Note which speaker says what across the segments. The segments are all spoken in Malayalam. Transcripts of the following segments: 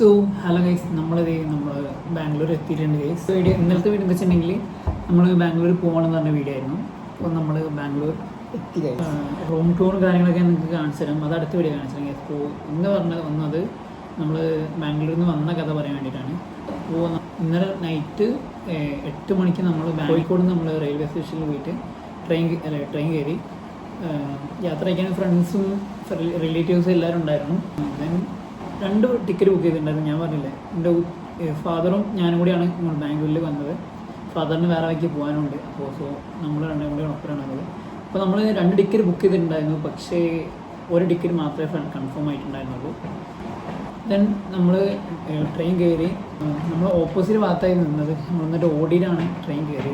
Speaker 1: സോ ഹലോ ഗൈസ് നമ്മളിത് നമ്മൾ ബാംഗ്ലൂർ എത്തിയിട്ടുണ്ട് ഗൈസ് വീഡിയോ ഇന്നലത്തെ വീഡിയോ എന്ന് വെച്ചിട്ടുണ്ടെങ്കിൽ നമ്മൾ ബാംഗ്ലൂർ പോകണം എന്ന് പറഞ്ഞ വീഡിയോ ആയിരുന്നു. അപ്പോൾ നമ്മൾ ബാംഗ്ലൂർ
Speaker 2: എത്തി.
Speaker 1: റൂം ടൂറും കാര്യങ്ങളൊക്കെ നിങ്ങൾക്ക് കാണിച്ചു തരാം. അത് അടുത്ത വീഡിയോ കാണിച്ചു തരാം ഗൈസ് അപ്പോൾ ഇന്ന് പറഞ്ഞ വന്നത് നമ്മൾ ബാംഗ്ലൂരിൽ നിന്ന് വന്ന കഥ പറയാൻ വേണ്ടിയിട്ടാണ്. അപ്പോൾ ഇന്നലെ നൈറ്റ് എട്ട് മണിക്ക് നമ്മൾ കോഴിക്കോട് നമ്മൾ റെയിൽവേ സ്റ്റേഷനിൽ പോയിട്ട് ട്രെയിൻ അല്ല ട്രെയിൻ കയറി. യാത്ര അയക്കാൻ ഫ്രണ്ട്സും റിലേറ്റീവ്സും എല്ലാവരും ഉണ്ടായിരുന്നു. ദെൻ രണ്ട് ടിക്കറ്റ് ബുക്ക് ചെയ്തിട്ടുണ്ടായിരുന്നു. ഞാൻ പറഞ്ഞില്ലേ എന്റെ ഫാദറും ഞാനും കൂടിയാണ് ഇങ്ങോട്ട് ബാംഗ്ലൂരിൽ വന്നത്. ഫാദറിന് വേറെ വഴിക്ക് പോകാനുണ്ട്. അപ്പോൾ സോ നമ്മൾ രണ്ടും കൂടി ഒപ്പരാണ് അത് അപ്പോൾ നമ്മൾ രണ്ട് ടിക്കറ്റ് ബുക്ക് ചെയ്തിട്ടുണ്ടായിരുന്നു. പക്ഷേ ഒരു ടിക്കറ്റ് മാത്രമേ കൺഫേം ആയിട്ടുണ്ടായിരുന്നുള്ളൂ. ദെൻ നമ്മൾ ട്രെയിൻ കയറി നമ്മൾ ഓപ്പോസിറ്റ് ഭാഗത്തായി നിന്നത് നമ്മൾ എന്നിട്ട് ഓടിയിലാണ് ട്രെയിൻ കയറി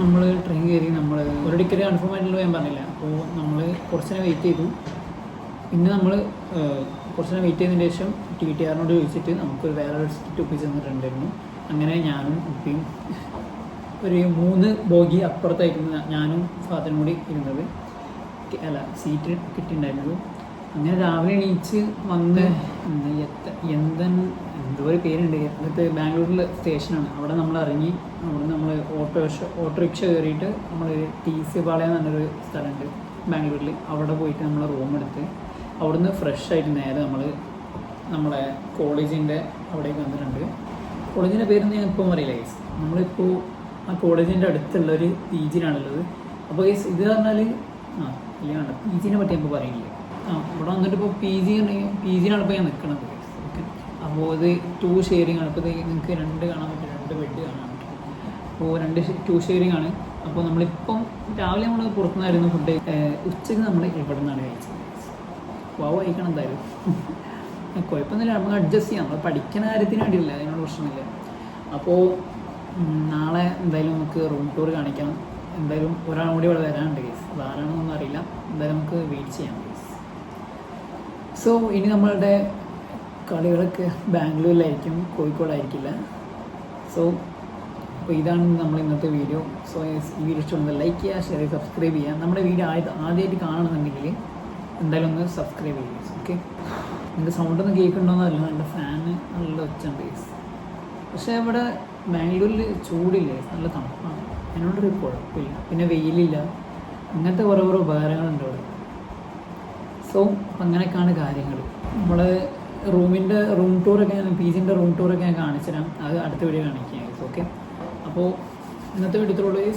Speaker 1: നമ്മൾ ട്രെയിൻ കയറി നമ്മൾ ഒരു ടിക്കറ്റ് കൺഫേം ആയിട്ടുള്ളൂ ഞാൻ പറഞ്ഞില്ല. അപ്പോൾ നമ്മൾ കുറച്ച് നേരം വെയിറ്റ് ചെയ്തു. പിന്നെ നമ്മൾ കുറച്ച് നേരം വെയിറ്റ് ചെയ്തതിന് ശേഷം ടി ടി ആറിനോട് ചോദിച്ചിട്ട് നമുക്കൊരു വേറെ ഒരു സീറ്റ് ഒപ്പിച്ച് തന്നിട്ടുണ്ടായിരുന്നു അങ്ങനെ ഞാനും ഉപ്പിയും ഒരു മൂന്ന് ബോഗി അപ്പുറത്തായിരുന്നു ഞാനും ഫാദറും കൂടി ഇരുന്നത്. അല്ല സീറ്റ് കിട്ടിയിട്ടുണ്ടായിരുന്നത് അങ്ങനെ രാവിലെ എണീച്ച് വന്ന് എന്താ എന്തോ ഒരു പേരുണ്ട്. എന്നിട്ട് ബാംഗ്ലൂരിലെ സ്റ്റേഷനാണ്. അവിടെ നമ്മൾ ഇറങ്ങി അവിടെ നമ്മൾ ഓട്ടോ ഓട്ടോറിക്ഷ കയറിയിട്ട് നമ്മൾ ടി സി പാളയം എന്ന് പറഞ്ഞൊരു സ്ഥലമുണ്ട് ബാംഗ്ലൂരിൽ അവിടെ പോയിട്ട് നമ്മൾ റൂം എടുത്ത് അവിടുന്ന് ഫ്രഷ് ആയിട്ട് നേരെ നമ്മൾ നമ്മളെ കോളേജിന്റെ അവിടേക്ക് വന്നിട്ടുണ്ട്. കോളേജിന്റെ പേരൊന്നും ഞാൻ ഇപ്പം അറിയില്ല ഗൈസ് നമ്മളിപ്പോൾ ആ കോളേജിന്റെ അടുത്തുള്ള ഒരു പി ജിയിലാണുള്ളത് അപ്പോൾ ഗൈസ് ഇത് പറഞ്ഞാൽ ആ ഇല്ലാണ്ട് പി ജിനെ പറ്റി ഇപ്പോൾ പറയില്ല. ആ ഇവിടെ വന്നിട്ട് ഇപ്പോൾ പി ജി ഉണ്ടെങ്കിൽ പി ജിയിലാണ് ഇപ്പോൾ ഞാൻ നിൽക്കുന്നത് ഓക്കെ? അപ്പോൾ ഇത് ടു ഷെയറിംഗ് ആണ്. ഇപ്പോൾ നിങ്ങൾക്ക് രണ്ട് കാണാൻ പറ്റും രണ്ട് ബെഡ് കാണാൻ പറ്റും. അപ്പോൾ രണ്ട് ടു ഷെയറിംഗ് ആണ്. അപ്പോൾ നമ്മളിപ്പം രാവിലെ നമ്മൾ പുറത്തുനിന്നായിരുന്നു ഫുഡ് ഉച്ചയ്ക്ക് നമ്മൾ ഇവിടെ നിന്നാണ് കഴിച്ചത്. വാവ് അയക്കണം എന്തായാലും. കുഴപ്പമൊന്നുമില്ല. നമുക്ക് അഡ്ജസ്റ്റ് ചെയ്യാം. നമ്മൾ പഠിക്കുന്ന കാര്യത്തിന് വേണ്ടിയില്ല അതിനോട് പ്രശ്നമില്ല. അപ്പോൾ നാളെ എന്തായാലും നമുക്ക് റൂം ടൂർ കാണിക്കണം. എന്തായാലും ഒരാളും കൂടി ഇവിടെ വരാനുണ്ട് കേസ് അത് ആരാണെന്നൊന്നും അറിയില്ല. എന്തായാലും നമുക്ക് വെയിറ്റ് ചെയ്യാം കേസ് സോ ഇനി നമ്മളുടെ കളികളൊക്കെ ബാംഗ്ലൂരിലായിരിക്കും. കോഴിക്കോടായിരിക്കില്ല. സോ അപ്പോൾ ഇതാണ് നമ്മൾ ഇന്നത്തെ വീഡിയോ സോ ഈ വീഡിയോ ഇഷ്ടമുണ്ടെങ്കിൽ ലൈക്ക് ചെയ്യുക ഷെയർ ചെയ്യുക സബ്സ്ക്രൈബ് ചെയ്യുക. നമ്മുടെ വീഡിയോ ആദ്യ ആദ്യമായിട്ട് കാണണമെന്നുണ്ടെങ്കിൽ എന്തായാലും ഒന്ന് സബ്സ്ക്രൈബ് ചെയ്യുക ഓക്കെ എന്റെ സൗണ്ട് ഒന്നും കേൾക്കുന്നുണ്ടോയെന്നല്ല എന്റെ ഫാന് നല്ല ഒച്ചുണ്ട് പക്ഷേ ഇവിടെ ബാംഗ്ലൂരിൽ ചൂടില്ലേ? നല്ല തണുപ്പാണ്. അതിനോടൊരു കുഴപ്പമില്ല. പിന്നെ വെയിലില്ല. അങ്ങനത്തെ കുറേ കുറേ ഉപകാരങ്ങളുണ്ട് ഇവിടെ. സോ അങ്ങനെയൊക്കെയാണ് കാര്യങ്ങൾ നമ്മൾ റൂമിന്റെ റൂം ടൂറൊക്കെ ഞാൻ പി ജിന്റെ റൂം ടൂറൊക്കെ ഞാൻ കാണിച്ചു തരാം അത് അടുത്ത വീഡിയോ കാണിക്കാം ഓക്കെ അപ്പോൾ ഇന്നത്തെ വീഡിയോ ഇത്രയുള്ളൂ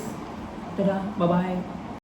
Speaker 1: തരാ ബൈ